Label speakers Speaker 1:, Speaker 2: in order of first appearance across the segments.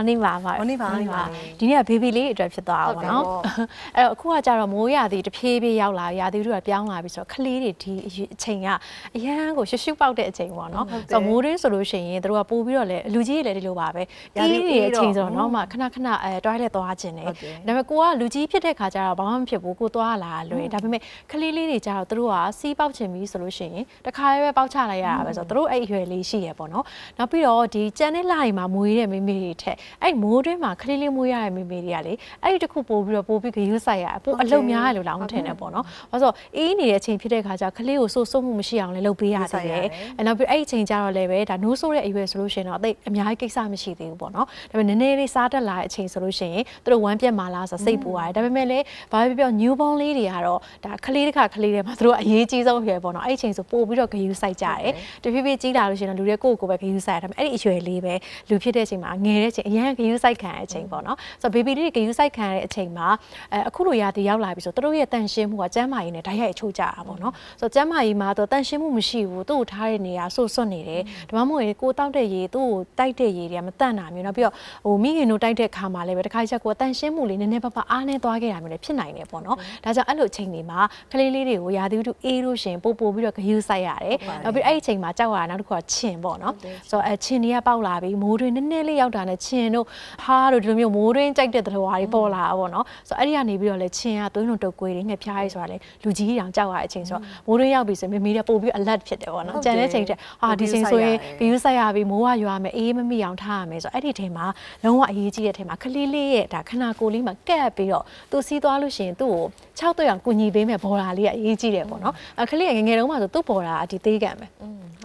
Speaker 1: ော်နေပါပါ
Speaker 2: ဟောနေပါ
Speaker 1: ဟောနေပါ
Speaker 2: ဟောနေပါ
Speaker 1: ဒီနေ့ကဘေဘီလေးအတွက်ဖြစ်သွားတာပေါ့နော်
Speaker 2: ဟုတ်တယ်ပေါ့
Speaker 1: အဲ့တော့အခုကကြတော့မိုးရာသီတစ်ဖြည်းဖြည်းရောက်လာရာသီတို့ကပြောင်းလာပြီဆိုတော့ခလေးတွေဒီအချိန်ကအရန်ကိုရှုပ်ရှုပ်ပေါက်တဲ့အချိန်ပေါ့နော်
Speaker 2: ဟုတ်တယ်
Speaker 1: ဆိုတော့မိုးရင်းဆိုလို့ရှိရင်တို့ကပို့ပြီးတော့လေလူကြီးတွေလည်းဒီလိုပါပဲ
Speaker 2: ရာသီ
Speaker 1: အေးတွေ
Speaker 2: အေး
Speaker 1: အ
Speaker 2: တော့
Speaker 1: ချိန်ဆိုတော့နော်မှခဏခဏအဲတွိုင်းလက်သွားခြင်းတယ်
Speaker 2: ဟုတ်တယ်
Speaker 1: ဒါပေမဲ့ကိုကလူကြီးဖြစ်တဲ့ခါကျတော့ဘာမှမဖြစ်ဘူးကိုသွားလာလွယ်ဒါပေမဲ့ခလေးလေးတွေကျတော့တို့ကစီးပေါက်ချင်ပြီဆိုလို့ရှိရင်တခါရဲပဲပေါက်ချလိုက်ရတာပဲဆိုတော့တို့အဲ့အရွယ်လေးရှိရပေါ့နော်နောက်ပြီးတော့ဒီကြံတဲ့လာတွေမှာမွေးတဲ့မိမိတွေထက်အဲ့မိုးတွင်းမှာခလေးလေးမွေးရတဲ့မိမိတွေကလေအဲ့ဒီတစ်ခုပို့ပြီးတော့ပို့ပြီးဂယူးဆိုင်ရပို့အလုံများရလို့လောင်းထင်တယ်ပေါ့နော်ဘာလို့ဆိုအေးနေတဲ့အချိန်ဖြစ်တဲ့ခါကျခလေးကိုစိုးစိုးမှုမရှိအောင်လည်းလုပ်ပေးရသေးတယ်အဲ့နောက်ပြီးအဲ့ဒီအချိန်ကျတော့လည်းပဲဒါနိုးဆိုးတဲ့အရွယ်ဆိုလို့ရှိရင်တော့အသိအများကြီးကိစ္စမရှိသေးဘူးပေါ့နော်ဒါပေမဲ့နည်းနည်းလေးစားတက်လာတဲ့အချိန်ဆိုလို့ရှိရင်တို့ဝမ်းပြက်မာလားဆိုစိတ်ပူရတယ်ဒါပေမဲ့လည်းဘာပဲပြော new born လေးတွေကတော့ဒါခလေးတစ်ခါခလေးတွေမှာတို့အရေးကြီးဆုံးရွယ်ပေါ့နော်အဲ့ဒီအချိန်ဆိုပို့ပြီးတော့ဂယူးဆိုင်ကြတယ်တဖြည်းဖြည်းကြီးလာလို့ရှိရင်တော့လူတွေကိုယ့်ကိုယ်ပဲဂယူးဆိုင်ရတယ်ဒါပေမဲ့အဲ့ဒီအရွယ်လေးပဲလူဖြစ်တဲ့အချိန်မှာငယ်တဲ့အချိန်အရန်ဂယူးဆိုင်ခံတဲ့အချိန်ပေါ့နော်ဆိုတော့ baby လေးတွေဂယူးဆိုင်ခံရတဲ့အချိန်မှာအဲအခုလိုရာသီရောက်လာပြီဆိုတို့ရဲ့တန်ရှင်းမှုကကျန်းမာရေးနဲ့ဓာတ်ရိုက်အချိုးကြတာပေါ့နော်ဆိုတော့ကျန်းမာရေးမှာတော့တန်ရှင်းမှုမရှိဘူးသူ့ကိုထားတဲ့နေရာဆွတ်ဆွတ်နေတယ်ဒါမှမဟုတ်ရင်ကိုတောက်တဲ့ရေသူ့ကိုတိုက်တဲ့ရေတွေကမတန့်တာမျိုးနောက်ပြီးတော့ဟိုမိခင်တို့တိုက်တဲ့ခါမှာလည်းပဲတစ်ခါချက်ကိုတန်ရှင်းမှုလေးနည်းနည်းပါးပါးအားနေသွားခဲ့တာမျိုးလည်းဖြစ်နိုင်တယ်ပေါ့နော်ဒါကြောင့်အဲ့လိုအချိန်တွေမှာကလေးလေးတွေကိုရာသီဥတုအေးလို့ရှရင်ပို့ပို့ပြီးတော့ဂယူးဆိုင်ရတယ်နောက်ပြီးအဲ့ဒီအချိန်မှာကြောက်ရတာနောက်တစ်ခုကခြင်ပေါ့နော်ဆိုတော့အခြင်တွေကပေါက်လာပြီးမိုးတွင်းနည်းနည်းလေးရောက်တာနဲ့ခြင်တို့ဟာတို့ဒီလိုမျိုးမိုးတွင်းကြိုက်တဲ့သတ္တဝါတွေပေါ်လာတာပေါ့နော်ဆိုတော့အဲ့ဒီကနေပြီးတော့လေခြင်ကသွင်းလုံးတုပ်ကွေးတွေငှက်ဖျားတွေဆိုတာလေလူကြီးတောင်ကြောက်ရတဲ့အချိန်ဆိုတော့မိုးတွင်းရောက်ပြီဆိုရင်မိမိတွေပို့ပြီး alert ဖြစ်တယ်ပေါ့နော်ကြံတဲ့ချိန်တဲ့ဟာဒီချိန်ဆိုရင်ဂယူးဆိုင်ရပြီမိုးကရွာမယ်အေးမမိအောင်ထားရမယ်ဆိုတော့အဲ့ဒီချိန်မှာလုံးဝအရေးကြီးတဲ့ချိန်မှာကလေးလေးရဲ့ဒါခနာကိုယ်လေးမှာကပ်ပြီးတော့သူစီးသွားလို့ရှိရင်သူ့ကို6တွေ့အောင်ကူညီပေးမယ်ဘော်လာလေးကအရေးကြီးတယ်ပေါ့နော်အခလေးကငယ်ငယ်တုန်းကဆိုသူ့ဘော်လာအဒီသေးကံပဲ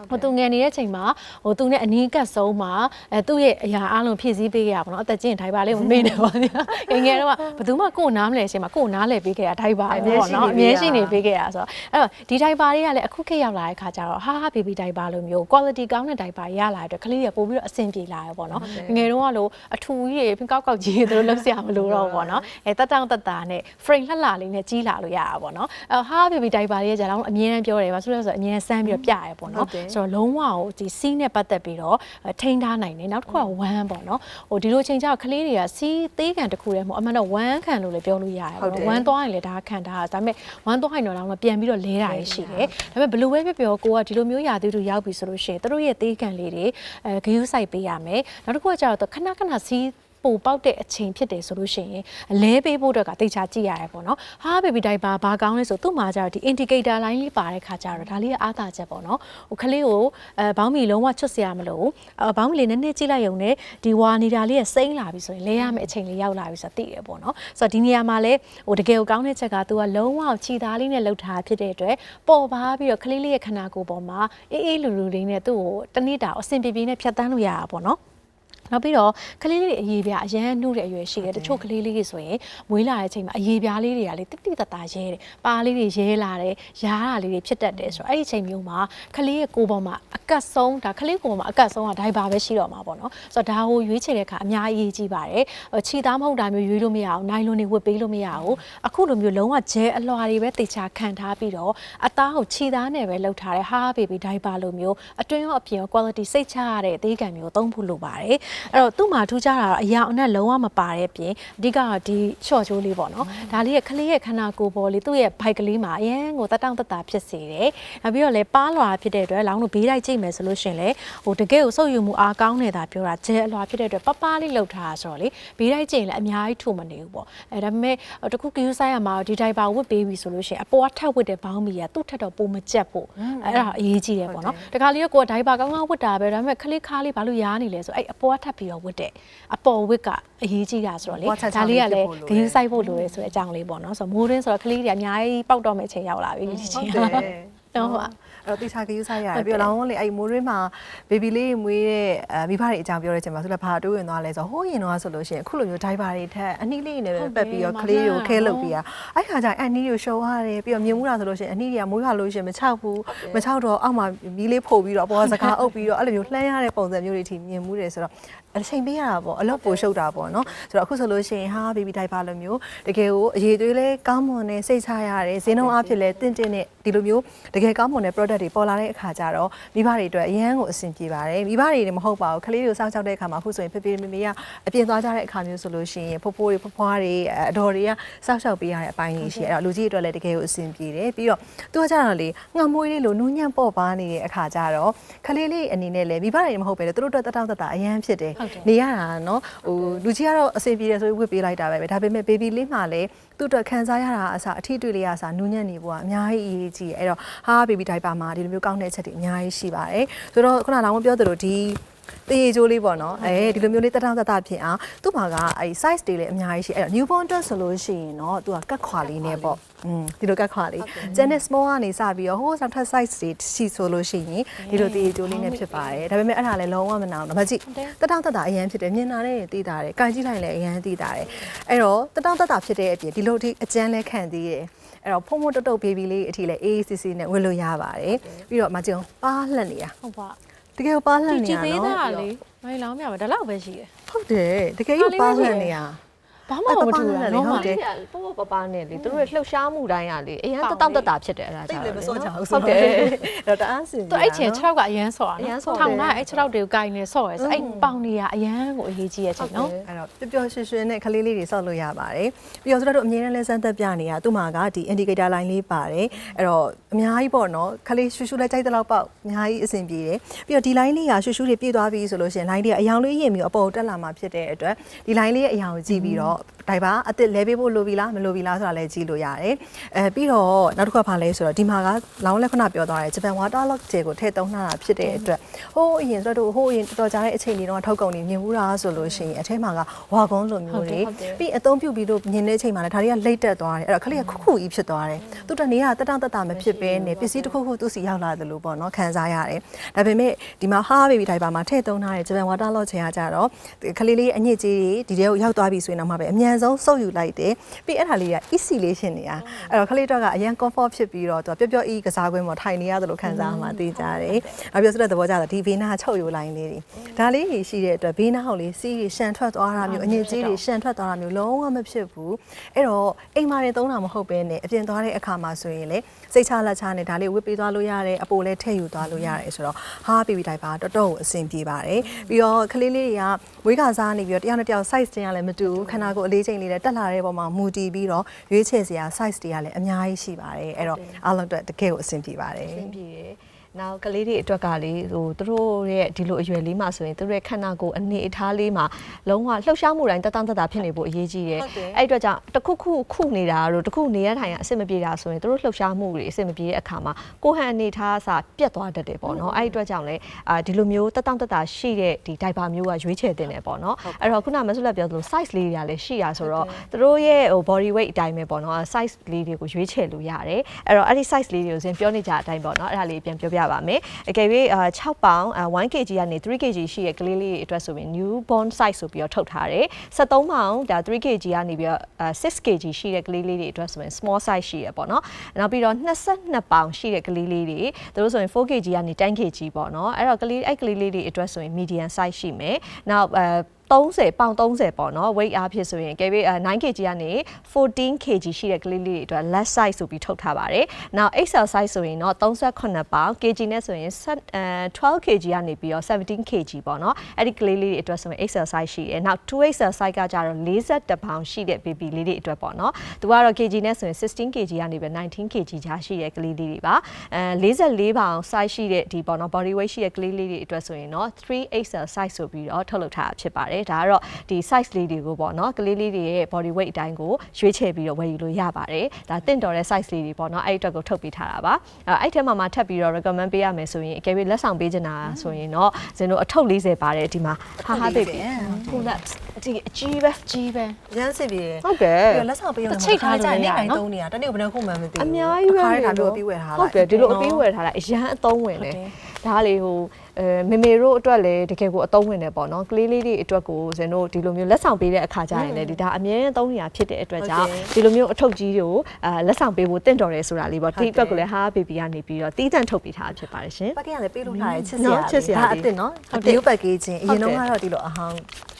Speaker 1: ဟိုသူငယ်နေတဲ့ချိန်မှာဟိုသူနဲ့အနီးကပ်ဆုံးမှာအဲသူ့ရဲ့အရာအလုံးဖြည့်ဆည်းပေးခဲ့ရပါတော့အသက်ကြီးရင်ထိုင်ပါလေးမမေ့နေပါဘူး။ငယ်ငယ်တော့ဘယ်သူမှကိုယ်နားမလဲရှင်မှာကိုယ်နားလဲပေးခဲ့ရထိုင်ပါပေါ့နော်အမြဲရှိနေပေးခဲ့ရဆိုတော့အဲ့တော့ဒီထိုင်ပါလေးကလည်းအခုခေတ်ရောက်လာတဲ့ခါကျတော့ဟာဟာဘေဘီထိုင်ပါလိုမျိုး quality ကောင်းတဲ့ထိုင်ပါရလာတဲ့အတွက်ကလေးတွေပို့ပြီးတော့အဆင်ပြေလာရပေါ့နော်ငယ်တုန်းကလို့အထူကြီးတွေကောက်ကောက်ကြီးတွေသူတို့လုပ်စရာမလိုတော့ဘူးပေါ့နော်အဲတက်တောင့်တက်တာနဲ့ frame လှလှလေးနဲ့ကြီးလာလို့ရတာပေါ့နော်အဲဟာဘေဘီထိုင်ပါလေးကကြာတော့အမြဲတမ်းပြောတယ်ပါဆိုလို့ဆိုအမြဲစမ်းပြီးတော့ပြရပေါ့နော်ဆိုတော့လုံးဝကိုဒီစီးနဲ့ပတ်သက်ပြီးတော့ထိန်းထားနိုင်တယ်နောက်တစ်ခုကဝမ်းပေါ့နော်ဟိုဒီလိုချိန်ကျတော့ကလေးတွေကစီးသေးကန်တစ်ခုတည်းမဟုတ်အမှန်တော့ဝမ်းခံလို့လည်းပြောလို့ရတယ်ပေါ့နော်ဝမ်းသွားရင်လည်းဒါခံထားတာဒါပေမဲ့ဝမ်းသွားရင်တော့တော့ပြန်ပြီးတော့လဲတာရရှိတယ်ဒါပေမဲ့ဘယ်လိုပဲပြောပြောကိုကဒီလိုမျိုးရာသီဥတုရောက်ပြီဆိုလို့ရှိရင်တို့ရဲ့သေးကန်လေးတွေအဲဂယုစိုက်ပေးရမယ်နောက်တစ်ခုကကျတော့ခဏခဏစီး ပိုပေါက်တဲ့အချိန်ဖြစ်တယ်ဆိုလို့ရှိရင်အလဲပေးဖို့အတွက်ကတေချာကြည့်ရတယ်ပေါ့နော်။ဟာဘေဘီဒိုင်ပါဘာကောင်းလဲဆိုသူ့မှာကျတော့ဒီ indicator line လေးပါတဲ့ခါကျတော့ဒါလေးကအားသာချက်ပေါ့နော်။ဟိုကလေးကိုအဲဘောင်းမီလုံးဝချွတ်စရာမလိုဘူး။အဲဘောင်းမီလေးနည်းနည်းကြည့်လိုက်ရုံနဲ့ဒီဝါနေတာလေးကစိမ့်လာပြီဆိုရင်လဲရမယ့်အချိန်လေးရောက်လာပြီဆိုတော့သိတယ်ပေါ့နော်။ဆိုတော့ဒီနေရာမှာလဲဟိုတကယ်ကိုကောင်းတဲ့ချက်က तू ကလုံးဝခြီသားလေးနဲ့လှုပ်ထားဖြစ်တဲ့အတွက်ပေါ်ပါပြီးတော့ကလေးလေးရဲ့ခန္ဓာကိုယ်ပေါ်မှာအေးအေးလူလူလေးနဲ့သူ့ကိုတနေ့တာအဆင်ပြေပြေနဲ့ဖြတ်တန်းလို့ရတာပေါ့နော်။ နောက်ပြီးတော့ကလေးလေးတွေအရေးပြားအရန်နှုတ်တဲ့အရွယ်ရှိတယ်တချို့ကလေးလေးတွေဆိုရင်မွေးလာတဲ့အချိန်မှာအရေးပြားလေးတွေကလေတိတိတတ်တာရဲတယ်ပါလေးတွေရဲလာတယ်ရားတာလေးတွေဖြစ်တတ်တယ်ဆိုတော့အဲ့ဒီအချိန်မျိုးမှာကလေးရဲ့ကိုယ်ပေါ်မှာအကတ်ဆုံးဒါကလေးကိုယ်ပေါ်မှာအကတ်ဆုံးကဒိုင်ဘာပဲရှိတော့မှာပေါ့နော်ဆိုတော့ဒါကိုရွေးချယ်တဲ့အခါအများကြီးအရေးကြီးပါတယ်ဟိုခြေသားမဟုတ်တာမျိုးရွေးလို့မရအောင်နိုင်လွန်တွေဝတ်ပေးလို့မရဘူးအခုလိုမျိုးလုံးဝဂျဲအလွှာတွေပဲတေချာခံထားပြီးတော့အသားကိုခြေသားနဲ့ပဲလှုပ်ထားတဲ့ဟာဘေဘီဒိုင်ဘာလိုမျိုးအတွင်းရောအပြင်ရော quality စိတ်ချရတဲ့အသေးကံမျိုးသုံးဖို့လိုပါတယ်အဲ့တော့သူ့မှာထူးခြားတာတော့အရာအနက်လုံးဝမပါတဲ့အပြင်အဓိကတော့ဒီ short ချိုးလေးပေါ့နော်ဒါလေးရဲ့ကလေးရဲ့ခန္ဓာကိုယ်ပေါ်လေးသူ့ရဲ့ bike ကလေးမှာအရန်ကိုတက်တောင့်တက်တာဖြစ်စေတယ်နောက်ပြီးတော့လည်းပါလွာဖြစ်တဲ့အတွက်လောင်းတို့ဘေးတိုက်ကြည့်မယ်ဆိုလို့ရှရင်လေဟိုတကယ်ကိုစုပ်ယူမှုအားကောင်းနေတာပြောတာဂျဲအလွာဖြစ်တဲ့အတွက်ပပလေးလှုပ်ထားတာဆိုတော့လေဘေးတိုက်ကြည့်ရင်လည်းအများကြီးထုမနေဘူးပေါ့အဲဒါပေမဲ့တခုကယူဆိုင်ရမှာဒီတိုက်ပါဝတ်ပေးပြီဆိုလို့ရှရင်အပေါ်ကထပ်ဝတ်တဲ့ဘောင်းမီကသူ့ထက်တော့ပိုမကြက်ဖို့အဲ့ဒါအရေးကြီးတယ်ပေါ့နော်တခါလေးကကိုယ်ကဒိုင်ပါကောင်းကောင်းဝတ်တာပဲဒါပေမဲ့ခလေးခါလေးဘာလို့ရားနေလဲဆိုအဲ့အပေါ်ကထပ်ပြီးတော့ဝတ်တဲ့အပေါ်ဝတ်ကအရေးကြီးတာဆိုတော့လေ
Speaker 2: အပေါ်ကချော
Speaker 1: ဒါ
Speaker 2: င်း
Speaker 1: လေးက
Speaker 2: လေး
Speaker 1: လည်း
Speaker 2: ဖြစ်ဖို့လို
Speaker 1: ဂယူးဆိုင်ဖို့လိုရဲဆိုတဲ့အကြောင်းလေးပေါ့နော်ဆိုတော့မိုးရင်းဆိုတော့ကလေးတွေအများကြီးပေါက်တော့မယ့်အချိန်ရောက်လာပြီဒီချိန်
Speaker 2: ဟုတ်
Speaker 1: က
Speaker 2: တယ်
Speaker 1: တော့ဟုတ်ပါ
Speaker 2: အဲ့ တော့တိချာကယူဆိုင်ရတယ်ပြီးတော့လောင်းလေးအဲ့မိုးရင်းမှာဘေဘီလေးမွေးတဲ့အဲမိဘတွေအကြောင်းပြောတဲ့အချိန်မှာဆိုလည်းဘာတိုးဝင်သွားလဲဆိုတော့ဟိုးရင်တော့ဆိုလို့ရှိရင်အခုလိုမျိုးဒိုင်ဘာတွေထက်အနည်းလေးနဲ့ပဲပတ်ပြီးတော့ကလေးကိုခဲလုပ်ပြီးရအဲ့ခါကျရင်အနည်းကိုရှုံရတယ်ပြီးတော့မြင်မှုတာဆိုလို့ရှိရင်အနည်းတွေကမွေးရလို့ရှိရင်မချောက်ဘူးမချောက်တော့အောက်မှာမီးလေးဖို့ပြီးတော့အပေါ်ကစကားအုပ်ပြီးတော့အဲ့လိုမျိုးလှမ်းရတဲ့ပုံစံမျိုးတွေထိမြင်မှုတယ်ဆိုတော့ အချိန်ပေးရတာပေါ့အလုပ်ပိုရှုပ်တာပေါ့နော်ဆိုတော့အခုဆိုလို့ရှိရင်ဟာဘေဘီဒိုင်ဘာလိုမျိုးတကယ်ကိုအရေးသွေးလဲကောင်းမွန်နေစိတ်ချရတယ်ဈေးနှုန်းအဖြစ်လဲတင့်တင့်နဲ့ဒီလိုမျိုးတကယ်ကောင်းမွန်တဲ့ product တက်တွေပေါ်လာတဲ့အခါကျတော့မိဘတွေအတွက်အရန်ကိုအဆင်ပြေပါတယ်မိဘတွေလည်းမဟုတ်ပါဘူးကလေးတွေကိုစောင့်ရှောက်တဲ့အခါမှာအခုဆိုရင်ဖေဖေမေမေကအပြင်သွားကြတဲ့အခါမျိုးဆိုလို့ရှိရင်ဖိုးဖိုးတွေဖွားဖွားတွေအတော်တွေကစောင့်ရှောက်ပေးရတဲ့အပိုင်းကြီးရှိတယ်အဲ့တော့လူကြီးတွေအတွက်လည်းတကယ်ကိုအဆင်ပြေတယ်ပြီးတော့သူကကြတော့လေငှမွေးလေးလိုနူးညံ့ပေါ့ပါနေတဲ့အခါကျတော့ကလေးလေးအနေနဲ့လည်းမိဘတွေမဟုတ်ပဲလေသူတို့အတွက်တတောင့်တတအရန်ဖြစ်တယ်
Speaker 1: ဟုတ်တယ်
Speaker 2: နေရတာနော်ဟိုလူကြီးကတော့အဆင်ပြေတယ်ဆိုပြီးဝတ်ပေးလိုက်တာပဲဒါပေမဲ့ baby လေးမှလည်းသူ့အတွက်ခံစားရတာအစားအထီးတွေ့လေးရအစားနူးညံ့နေဖို့ကအများကြီးအရေးကြီးတယ်အဲ့တော့ဟာ baby diaper မှာဒီလိုမျိုးကောင်းတဲ့ချက်တွေအများကြီးရှိပါတယ်ဆိုတော့ခုနလောင်ပြောသလိုဒီ တရေချိုးလေးပေါ့နော်အဲဒီလိုမျိုးလေးတထောင်တတဖြစ်အောင်သူ့မှာကအဲ size တွေလည်းအများကြီးရှိအဲ့တော့ newborn အတွက်ဆိုလို့ရှိရင်တော့သူကကတ်ခွာလေးနဲ့ပေါ့อืมဒီလိုကတ်ခွာလေး Janet small ကနေစပြီးတော့ဟိုးနောက်ထပ် size တွေရှိဆိုလို့ရှိရင်ဒီလိုတရေချိုးလေးနဲ့ဖြစ်ပါတယ်ဒါပေမဲ့အဲ့ဒါလည်းလုံးဝမနာဘူးတော့မကြည့်တထောင်တတအရင်ဖြစ်တယ်မြင်လာတဲ့တည်တာတယ်ကန်ကြည့်လိုက်လည်းအရင်တည်တာတယ်အဲ့တော့တထောင်တတဖြစ်တဲ့အပြင်ဒီလိုထိအကျန်းလဲခံသေးတယ်အဲ့တော့ဖုံဖုံတုတ်တုတ်ဘေဘီလေးအထိလည်းအေးအေးဆေးဆေးနဲ့ဝယ်လို့ရပါတယ်ပြီးတော့မကြည့်အောင်ပါလှက်နေတာ
Speaker 1: ဟုတ်ပါ
Speaker 2: တကယ်ပါလှက်
Speaker 1: ဒီ
Speaker 2: နေ
Speaker 1: ကြ
Speaker 2: ရ
Speaker 1: ည့်သေးတာ
Speaker 2: နော်
Speaker 1: လေမိုင်းလောင်းမြပါဒါလောက်ပဲရှိတယ်
Speaker 2: ဟုတ်တယ်တကယ်ကြီးပါလှက်နေရ
Speaker 1: ဘာမှမထူတာ
Speaker 2: အဲ့
Speaker 1: နော်
Speaker 2: ဒါပါ
Speaker 1: မ
Speaker 2: လှက်လေ
Speaker 1: လေး
Speaker 2: ဟုတ်တယ်
Speaker 3: ပေါ့ပေါ့ပပနဲ့လေသူတို့ရဲ့လှုပ်ရှားမှုတိုင်းကလေအရန်တတောင့်တတာဖြစ်တယ်အဲ့ဒါ
Speaker 2: တိ
Speaker 3: ကြော
Speaker 2: တ်
Speaker 3: င့်
Speaker 2: လည်းမစောချဘူး
Speaker 3: ဟုတ်တယ်
Speaker 2: တော့တအားစင်
Speaker 1: သူအဲ့ချေ6ကအရန်ဆော့တာ
Speaker 3: အရန်ဆော့
Speaker 1: နော်
Speaker 3: တယ်
Speaker 1: ထောင်ကအဲ့6တွေကိုကိုင်နေဆော့ရဲဆိုအဲ့ပေါင်နေရအရန်ကိုအရေးကြီးရဲ့ချိန်နော်
Speaker 2: အဲ့တော့ပျော်ပျော်ရွှင်ရွှင်နဲ့ကလေးလေးတွေစောက်လို့ရပါတယ်ပြီးတော့ဆိုတော့တို့အမြင်နဲ့လဲစမ်းသက်ပြနေတာသူ့မှာကဒီ indicator line လေးပါတယ်အဲ့တော့အများကြီးပေါ့နော်ကလေးရှူရှူလဲကြိုက်တဲ့လောက်ပေါ့အများကြီးအဆင်ပြေတယ်ပြီးတော့ဒီ line လေးကရှူရှူတွေပြည့်သွားပြီဆိုလို့ရှိရင် line လေးကအယောင်လေးရင်ပြီးတော့အပေါ်ကိုတက်လာမှာဖြစ်တဲ့အတွက်ဒီ line လေးရဲ့အယောင်ကိုကြည့်ပြီးတော့ဒိုင်ပါအစ်စ်လဲပေးဖို့လိုပြီလားမလိုပြီလားဆိုတာလည်းကြည့်လို့ရတယ်အဲပြီးတော့နောက်တစ်ခါဘာလဲဆိုတော့ဒီမှာကလောင်းလက်ခဏပြောသွားတယ်ဂျပန် water lock ဂျယ်ကိုထည့်သုံးထားတာဖြစ်တဲ့အတွက်ဟိုးအရင်ဆိုတော့ဟိုးအရင်တော်တော်ကြာတဲ့အချိန်တွေတော့ထုတ်ကုန်နေမြင်ဘူးလားဆိုလို့ရှိရင်အထဲမှာကဝါကုန်းလိုမျိုးတွေပြီးအသုံးပြုပြီးလို့မြင်တဲ့အချိန်မှာလည်းဒါတွေကလိတ်တက်သွားတယ်အဲ့တော့ခလေးကခုခုကြီးဖြစ်သွားတယ်သူတနေကတက်တောင့်တက်တာမဖြစ်ဘဲနဲ့ပစ္စည်းတစ်ခုခုသူ့စီရောက်လာတယ်လို့ပေါ့နော်ခံစားရတယ်ဒါပေမဲ့ဒီမှာဟာဘေဘီတိုင်ပါမှာထည့်သုံးထားတဲ့ဂျပန် water lock ဂျယ်ကကြတော့ခလေးလေးအညစ်အကြေးတွေဒီထဲကိုရောက်သွားပြီဆိုရင်တော့မှပဲအမြန်ဆုံးစုပ်ယူလိုက်တယ်ပြီးအဲ့ဒါလေးက easy လေးရှင်နေတာအဲ့တော့ခလေးတော့ကအရန် comfort ဖြစ်ပြီးတော့သူကပျော့ပျော့အေးကစားကွင်းမှာထိုင်နေရတယ်လို့ခံစားမှသိကြတယ်နောက်ပြောဆိုတဲ့သဘောကျတော့ဒီဘေးနားချုပ်ယူလိုက်လေးတွေဒါလေးကြီးရှိတဲ့အတွက်ဘေးနားဟောက်လေးစီးတွေရှန်ထွက်သွားတာမျိုးအညစ်အကြေးတွေရှန်ထွက်သွားတာမျိုးလုံးဝမဖြစ်ဘူးအဲ့တော့အိမ်မှာနေသုံးတာမဟုတ်ဘဲနဲ့အပြင်သွားတဲ့အခါမှာဆိုရင်လေစိတ်ချလက်ချနဲ့ဒါလေးဝတ်ပေးသွားလို့ရတယ်အပိုလည်းထည့်ယူသွားလို့ရတယ်ဆိုတော့ဟာဘေဘီတိုင်ပါတော်တော်ကိုအဆင်ပြေပါတယ်ပြီးတော့ကလေးလေးတွေကဝေးကစားနေပြီးတော့တယောက်နဲ့တယောက် size တင်ရလည်းမတူဘူးခန္ဓာကိုယ်အလေးချိန်လေးလည်းတက်လာတဲ့ပုံမှာမူတည်ပြီးတော့ရွေးချယ်စရာ size တွေကလည်းအများကြီးရှိပါတယ်အဲ့တော့အားလုံးအတွက်တကယ်ကိုအဆင်ပြေပါတယ်
Speaker 3: အဆင်ပြေတယ် နောက်ကလေးတွေအတွက်ကလေဟိုသူတို့ရဲ့ဒီလိုအရွယ်လေးမှာဆိုရင်သူတို့ရဲ့ခန္ဓာကိုယ်အနေအထားလေးမှာလုံးဝလှုပ်ရှားမှုတိုင်းတတန်းတတာဖြစ်နေဖို့အရေးကြီးတယ်
Speaker 2: ဟုတ်တယ်
Speaker 3: အဲ့အတွက်ကြောင့်တစ်ခုခုခုနေတာတို့တစ်ခုနေရထိုင်ရအဆင်မပြေတာဆိုရင်သူတို့လှုပ်ရှားမှုတွေအဆင်မပြေတဲ့အခါမှာကိုယ်ဟန်အနေထားအစပြတ်သွားတတ်တယ်ပေါ့နော်အဲ့ဒီအတွက်ကြောင့်လေအာဒီလိုမျိုးတတန်းတတာရှိတဲ့ဒီ diaper မျိုးကရွေးချယ်တင်တယ်ပေါ့နော်အဲ့တော့ခုနမဆုလက်ပြောသလို size လေးတွေကလည်းရှိရဆိုတော့သူတို့ရဲ့ဟို body weight အတိုင်းပဲပေါ့နော် size လေးတွေကိုရွေးချယ်လို့ရတယ်အဲ့တော့အဲ့ဒီ size လေးတွေကိုစဉ်ပြောနေကြတဲ့အတိုင်းပေါ့နော်အဲ့ဒါလေးပြန်ပြောပြပါမယ်အကယ်၍အာ6ပေါင်အာ1 kg ကနေ 3 kg ရှိရဲ့ကလေးလေးတွေအတွက်ဆိုရင် new born size ဆိုပြီးတော့ထုတ်ထားတယ်73ပေါင်ဒါ 3 kg ကနေပြီးတော့အာ6 kg ရှိတဲ့ကလေးလေးတွေအတွက်ဆိုရင် small size ရှိရပေါ့နော်နောက်ပြီးတော့22ပေါင်ရှိတဲ့ကလေးလေးတွေသူတို့ဆိုရင် 4 kg ကနေ 10 kg ပေါ့နော်အဲ့တော့ကလေးအဲ့ကလေးလေးတွေအတွက်ဆိုရင် medium size ရှိမယ်နောက်အဲ 30ပေါင်30ပေါ့နော် weight အားဖြင့်ဆိုရင်ကဲပြီး9 kg ကနေ14 kg ရှိတဲ့ကလေးလေးတွေအတွက် less size ဆိုပြီးထုတ်ထားပါတယ်။နောက် XL size ဆိုရင်တော့38ပေါင် kg နဲ့ဆိုရင်အဲ12 kg ကနေပြီးတော့17 kg ပေါ့နော်။အဲ့ဒီကလေးလေးတွေအတွက်ဆိုရင် XL size ရှိတယ်။နောက် 2XL size ကကြတော့42ပေါင်ရှိတဲ့ baby လေးတွေအတွက်ပေါ့နော်။သူကတော့ kg နဲ့ဆိုရင်16 kg ကနေပြီး19 kg ကြားရှိတဲ့ကလေးလေးတွေပါ။အဲ44ပေါင် size ရှိတဲ့ဒီပေါ့နော် body weight ရှိတဲ့ကလေးလေးတွေအတွက်ဆိုရင်တော့ 3XL size ဆိုပြီးတော့ထုတ်လုပ်ထားတာဖြစ်ပါတယ်။ဒါကတော့ဒီ size လေးတွေကိုပေါ့နော်ကလေးလေးတွေရဲ့ body weight အတိုင်းကိုရွေးချယ်ပြီးတော့ဝယ်ယူလို့ရပါတယ်။ဒါတင့်တော်တဲ့ size လေးတွေပေါ့နော်အဲ့ဒီအတွက်ကိုထုတ်ပေးထားတာပါ။အဲအဲ့ထဲမှာမှထပ်ပြီးတော့ recommend ပေးရမယ်ဆိုရင်အကယ်၍လက်ဆောင်ပေးချင်တာဆိုရင်တော့ဇင်တို့အထုပ်40ပါတယ်ဒီမှာဟာဟာ baby pull-ups ဒီအကြီးပဲ
Speaker 1: ကြီးပဲ
Speaker 2: ရမ်းစစ်ပြေတယ်
Speaker 3: ဟုတ်တယ်
Speaker 2: ပြီးတော့လက်ဆောင်ပေးရုံနဲ့
Speaker 1: ချိတ်ထားလို့
Speaker 2: နေ
Speaker 1: ရ
Speaker 2: တိုင်း
Speaker 1: နော်
Speaker 2: သုံးနေတာတနေ့ကဘယ်နှခုမှမသိဘူး
Speaker 3: အများကြီးပဲ
Speaker 2: ခါရတာမျိုးပြီးဝယ်ထားလိုက်
Speaker 3: ဟုတ်တယ်ဒီလိုအပေးဝယ်ထားတာအရန်အသုံးဝင်တယ် ဒါလေဟိုအဲမေမေတို့အတွက်လည်းတကယ်ကိုအသုံးဝင်တယ်ပေါ့နော်ကလေးလေးတွေအတွက်ကိုဇင်တို့ဒီလိုမျိုးလက်ဆောင်ပေးတဲ့အခါကျရင်လည်းဒီဒါအမြဲတမ်းသုံးနေရဖြစ်တဲ့အတွက်ကြောင့်ဒီလိုမျိုးအထုပ်ကြီးတွေကိုအာလက်ဆောင်ပေးဖို့တင့်တော်တယ်ဆိုတာလေးပေါ့ဒီအတွက်ကိုလည်းဟာဘေဘီကနေပြီးတော့တီးတန့်ထုတ်ပေးထားဖြစ်ပါတယ်ရှင်
Speaker 2: ပက်ကရလည်းပေးလို့ထားတယ်ချစ်စ
Speaker 3: နော်
Speaker 2: ရာ
Speaker 3: ချစ်စရာ
Speaker 2: ဒါ
Speaker 3: လေး
Speaker 2: အစ်စ်နော်
Speaker 3: ဟုတ်
Speaker 2: အ
Speaker 3: တယ်
Speaker 2: တေးပတ်ကေးချင်းအရင်
Speaker 3: ဟုတ်တယ်
Speaker 2: တော့ကတော့ဒီလိုအဟောင်း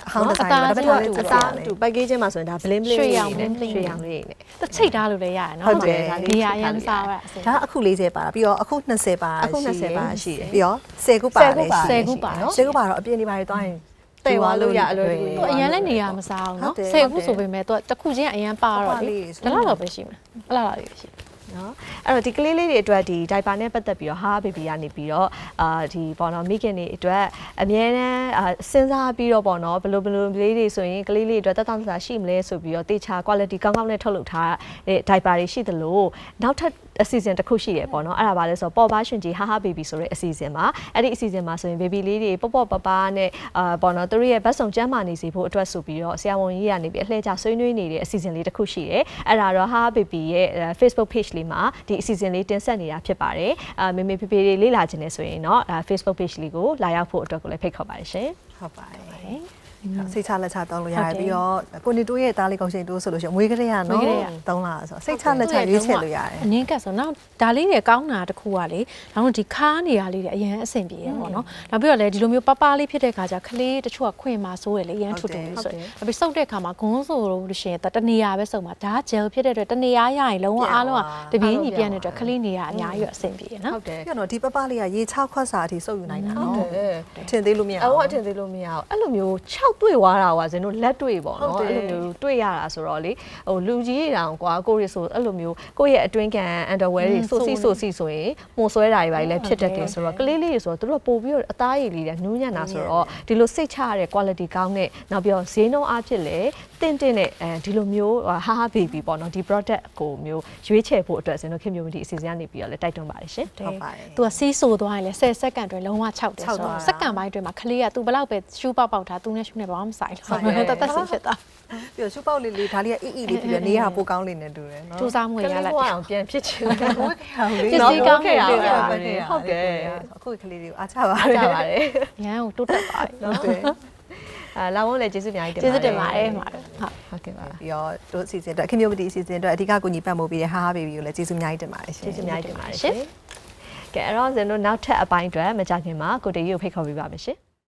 Speaker 2: အခေါင်းဒီဇိုင်းတွေဒါပေမဲ့ဒါလည်း
Speaker 3: အ
Speaker 2: စစ
Speaker 3: သား
Speaker 2: ရလေ
Speaker 3: တူ packaging မှာဆိုရင်ဒါ bling bling
Speaker 1: ရွှေရောင်
Speaker 3: လေး
Speaker 1: bling bling
Speaker 3: ရွှေရောင်လေးနဲ့
Speaker 1: တချိတ်ထားလို့လည်းရတယ်နော်
Speaker 2: ဟုတ်တယ်
Speaker 1: ဒါနေရာရမ်းစားရအစင်
Speaker 2: ဒါအခု40ပါတာပြီးတော့အခု20ပါ
Speaker 3: အခု20ပါရှိတယ်
Speaker 2: ပြီးတော့10ခုပါလည်းရှိ
Speaker 1: 10ခုပါ
Speaker 2: နော်10ခုပါတော့အပြည့်နေပါရသွားရင်
Speaker 3: တည်သွားလို့ရအလွယ်တကူ
Speaker 1: သူအရင်လည်းနေရာမစားအောင်နော်
Speaker 2: ဟုတ်တယ်
Speaker 1: ဆယ်ခုဆိုပေမဲ့သူကတစ်ခုချင်းအရင်ပါတော့
Speaker 2: ပါ
Speaker 1: လေ
Speaker 2: လေးဆို
Speaker 1: ဒါလောက်တော့ပဲရှိမှာအဲ့လောက်လေးရှိ
Speaker 3: နော်အဲ့တော့ဒီကလေးလေးတွေအတွက်ဒီ diaper နဲ့ပတ်သက်ပြီးတော့ဟာ baby ကနေပြီးတော့အာဒီပေါ့နော်မိခင်တွေအတွက်အမြဲတမ်းအာစဉ်းစားပြီးတော့ပေါ့နော်ဘယ်လိုဘယ်လိုလေးတွေဆိုရင်ကလေးလေးတွေအတွက်တက်တောင့်တတာရှိမလဲဆိုပြီးတော့တေချာ quality ကောင်းကောင်းနဲ့ထုတ်လုပ်ထားတဲ့ diaper တွေရှိသလိုနောက်ထပ်အစီအစဉ်တစ်ခုရှိရပေါ့နော်အဲ့ဒါပါလဲဆိုတော့ပေါ်ပါရှင်ကြီးဟာဟာ baby ဆိုတဲ့အစီအစဉ်မှာအဲ့ဒီအစီအစဉ်မှာဆိုရင် baby လေးတွေပေါ့ပေါ့ပပနဲ့အာပေါ့နော်သူတို့ရဲ့ဘတ်စုံကျန်းမာနေစေဖို့အတွက်ဆိုပြီးတော့ဆရာဝန်ကြီးကနေပြီးအလှည့်ကျဆွေးနွေးနေတဲ့အစီအစဉ်လေးတစ်ခုရှိတယ်အဲ့ဒါတော့ဟာ baby ရဲ့ Facebook page လေးမှာဒီအစီအစဉ်လေးတင်ဆက်နေတာဖြစ်ပါတယ်အာမေမေဖေဖေလေးလေ့လာခြင်းနဲ့ဆိုရင်တော့ Facebook page လေးကိုလာရောက်ဖို့အတွက်ကိုလည်းဖိတ်ခေါ်ပါတယ်ရှင်
Speaker 2: ဟုတ်ပါတယ် စိတ်ချလက်ချတောင်းလို့ရတယ်ပြီးတော့ကိုနေတိုးရဲ့သားလေးကောင်းရှင်တိုးဆိုလို့ရှိရင်မွေးကလေးရနော်တောင်းလာဆိုစိတ်ချလက်ချရွေးချယ်လို့ရတယ်
Speaker 1: အနည်းကဆိုတော့ဒါလေးတွေကောင်းတာတစ်ခုကလေနောက်ဒီခါနေရလေးတွေအရင်အဆင်ပြေရပေါ့နော်နောက်ပြီးတော့လေဒီလိုမျိုးပပလေးဖြစ်တဲ့ခါကျခလေးတချို့ကခွင်မှာစိုးရလေအရင်ထွတ်တယ်ဆိုရင်နောက်ပြီးစုပ်တဲ့ခါမှာဂွန်းဆိုလို့ရှိရင်တနေရာပဲစုပ်မှာဒါ gel ဖြစ်တဲ့အတွက်တနေရာရရင်လုံးဝအားလုံးကတပင်းကြီးပြန့်တဲ့အတွက်ခလေးနေရအများကြီးအဆင်ပြေနော်
Speaker 3: ဟုတ်တယ်
Speaker 2: ပြီးတော့ဒီပပလေးကရေ6ခွက်စာအထိစုပ်ယူနိုင်တာ
Speaker 3: ဟုတ်
Speaker 2: နော်
Speaker 3: တယ်
Speaker 2: ထင်သေးလို့မရ
Speaker 3: အဝတ်အထင်သေးလို့မရအောင်အဲ့လိုမျိုး6တွေ့သွားတာကွာဇင်တို့လက်တွေ့ပေါ့နော်
Speaker 2: ဟုတ်တယ်
Speaker 3: အဲ့လိုမျိုးတွေ့ရတာဆိုတော့လေဟိုလူကြီးတောင်ကွာကိုရီဆိုအဲ့လိုမျိုးကိုယ့်ရဲ့အတွင်းကန် underwear တွေဆိုစီဆိုစီဆိုရင်မှုဆွဲတာတွေပါလေဖြစ်တတ်တယ်ဆိုတော့ကလေးလေးတွေဆိုတော့သူတို့ပို့ပြီးတော့အသားရည်လေးတွေနူးညံ့တာဆိုတော့ဒီလိုစိတ်ချရတဲ့ quality ကောင်းတဲ့နောက်ပြီးတော့ဈေးနှုန်းအားဖြင့်လေတင့်တင့်နဲ့အဲဒီလိုမျိုးဟာဟာ baby ပေါ့နော်ဒီ product ကိုမျိုးရွေးချယ်ဖို့အတွက်ဇင်တို့ခင်မျိုးမတီအစီအစဉ်ကနေပြီးတော့လေတိုက်တွန်းပါတယ်ရှင်
Speaker 2: ဟုတ်ပါတယ်
Speaker 1: သူကစီးဆိုသွားရင်လေ10စက္ကန့်အတွင်းလုံးဝ6တယ်ဆို
Speaker 2: 6သွား
Speaker 1: တော့
Speaker 2: တာ
Speaker 1: စက္ကန့်ပိုင်းအတွင်းမှာခလေးကသူဘလောက်ပဲရှူးပေါက်ပေါက်ထားသူနဲ့ရှူးနေဘာမှမဆိုင်ဘူးတတ်တတ်ဆင်ဖြစ်တာ
Speaker 2: ပြီးတော့ရှုပ်ပေါက်လေးလေးဒါလေးကအီအီလေးပြီးတော့နေရပိုကောင်းလေးနဲ့တူတယ်နော်
Speaker 1: စူးစမ်းမှုရ
Speaker 3: ကလေး
Speaker 1: လိုက်
Speaker 3: ဘဝ
Speaker 1: တယ်
Speaker 3: အောင်ပြန်ဖြစ်ချင်တယ်
Speaker 2: ဟုတ်ကဲ့ဟုတ်
Speaker 1: ပစ္စည်းကောင်းတွေ
Speaker 3: ဟုတ်
Speaker 1: တွေ့
Speaker 3: ကဲ့
Speaker 1: ရ
Speaker 3: ဟုတ်
Speaker 1: တယ်
Speaker 3: ကဲ့ဟုတ်ကဲ့
Speaker 2: အခုကလေးတွေကိုအားချပါတယ်
Speaker 3: ကြပါတယ်
Speaker 1: ရန်ကိုတိုးတက်သွားတယ်
Speaker 2: ဟုတ်တယ်
Speaker 3: အာလာဝုန်းလည်းကျေးဇူးအများကြီးတင်
Speaker 1: ကျေး
Speaker 3: ပါတယ်
Speaker 1: ဇူးတင်ပါတယ်မှာဟုတ်
Speaker 3: ဟုတ်ကဲ့ပါ
Speaker 2: ပြီးတော့တို့အစီအစဉ်အတွက်ခင်ဗျိုမတီအစီအစဉ်အတွက်အဓိကကိုညီပတ်မှုပြီးတဲ့ဟာဟာဘေဘီကိုလည်းကျေးဇူးအများကြီးတင်ပါတယ်ရှင်
Speaker 3: ကျေးဇူးအများကြီးတင်ပါတယ်ရှင်ကဲအဲ့တော့ဇင်တို့နောက်ထပ်အပိုင်းအတွက်မကြခင်မှာကိုတေကြီးကိုဖိတ်ခေါ်ပေးပါမယ်ရှင်